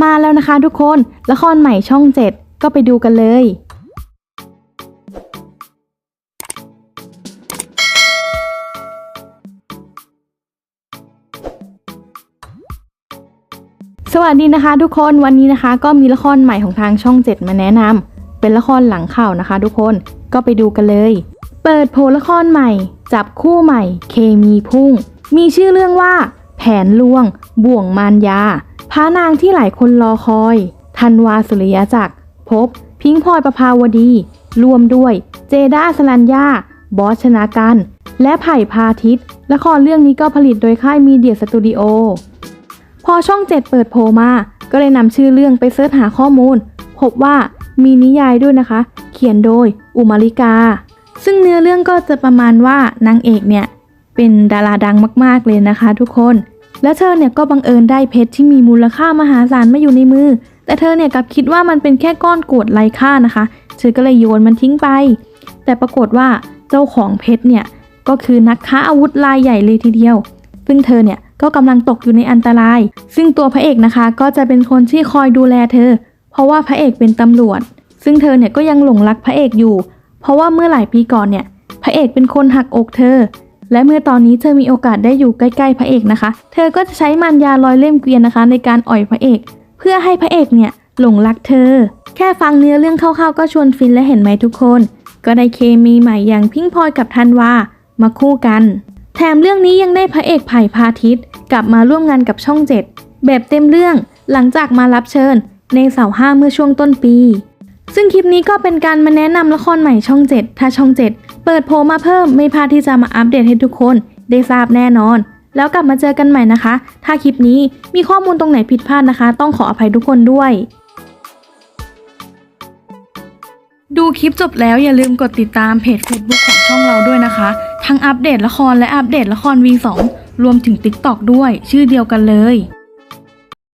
มาแล้วนะคะทุกคน ละครใหม่ช่อง7ก็ไปดูกันเลย สวัสดีนะคะ ทุกคนวันนี้นะคะ ก็มีละครใหม่ของทางช่อง7มาแนะนำเป็นละครหลังข่าวนะคะ ทุกคนก็ไปดูกันเลย เปิดโผละครใหม่ จับคู่ใหม่ เคมีพุ่ง มีชื่อเรื่องว่า แผนลวง บ่วงมารยา พระนางที่หลายคนรอคอย ธันวาสุริยจักร พบ พิงพลอยประภาวดี รวมด้วย เจด้าสลัญญา บอสชนากัน และไผ่พาทิตย์ละครเรื่องนี้ก็ผลิตโดยค่ายมีเดียสตูดิโอ พอช่อง7เปิดโผมา ก็เลยนำชื่อเรื่องไปเสิร์ชหาข้อมูล พบว่ามีนิยายด้วยนะคะ เขียนโดย อุมาริกา ซึ่งเนื้อเรื่องก็จะประมาณว่านางเอกเนี่ย เป็นดาราดังมาก ๆ เลยนะคะทุกคน และเธอเนี่ยก็บังเอิญได้เพชรที่มีมูลค่ามหาศาลมาอยู่ในมือ แต่เธอเนี่ยกลับคิดว่ามันเป็นแค่ก้อนกรวดไร้ค่านะคะ เธอก็เลยโยนมันทิ้งไป แต่ปรากฏว่าเจ้าของเพชรเนี่ยก็คือนักค้าอาวุธรายใหญ่เลยทีเดียว ซึ่งเธอเนี่ยก็กำลังตกอยู่ในอันตราย ซึ่งตัวพระเอกนะคะก็จะเป็นคนที่คอยดูแลเธอ เพราะว่าพระเอกเป็นตำรวจ ซึ่งเธอเนี่ยก็ยังหลงรักพระเอกอยู่ เพราะว่าเมื่อหลายปีก่อนเนี่ย พระเอกเป็นคนหักอกเธอ และเมื่อตอนนี้เธอมีโอกาสได้อยู่ใกล้ๆพระเอกนะคะ เธอก็จะใช้มันยาลอยเล่มเกวียนนะคะ ในการอ่อยพระเอก เพื่อให้พระเอกเนี่ยหลงรักเธอ แค่ฟังเนื้อเรื่องคร่าวๆก็ชวนฟินและเห็นไหมทุกคน ก็ได้เคมีใหม่อย่างพิงพลอยกับธันวามาคู่กัน แถมเรื่องนี้ยังได้พระเอกไผ่พาทิตย์กลับมาร่วมงานกับช่อง7แบบเต็มเรื่องหลังจากมารับเชิญในเสาร์ห้าเมื่อช่วงต้นปี ซึ่งคลิปนี้ก็เป็นการมาแนะนำละครใหม่ช่อง 7 ถ้าช่อง 7 เปิดโผล่มาเพิ่มไม่พลาดที่จะมาอัปเดตให้ทุกคน ได้ทราบแน่นอน แล้วกลับมาเจอกันใหม่นะคะ ถ้าคลิปนี้มีข้อมูลตรงไหนผิดพลาดนะคะ ต้องขออภัยทุกคนด้วย ดูคลิปจบแล้วอย่าลืมกดติดตามเพจ Facebook ของช่องเราด้วยนะคะ ทั้งอัปเดตละครและอัปเดตละคร V2 รวมถึง TikTok ด้วย ชื่อเดียวกันเลย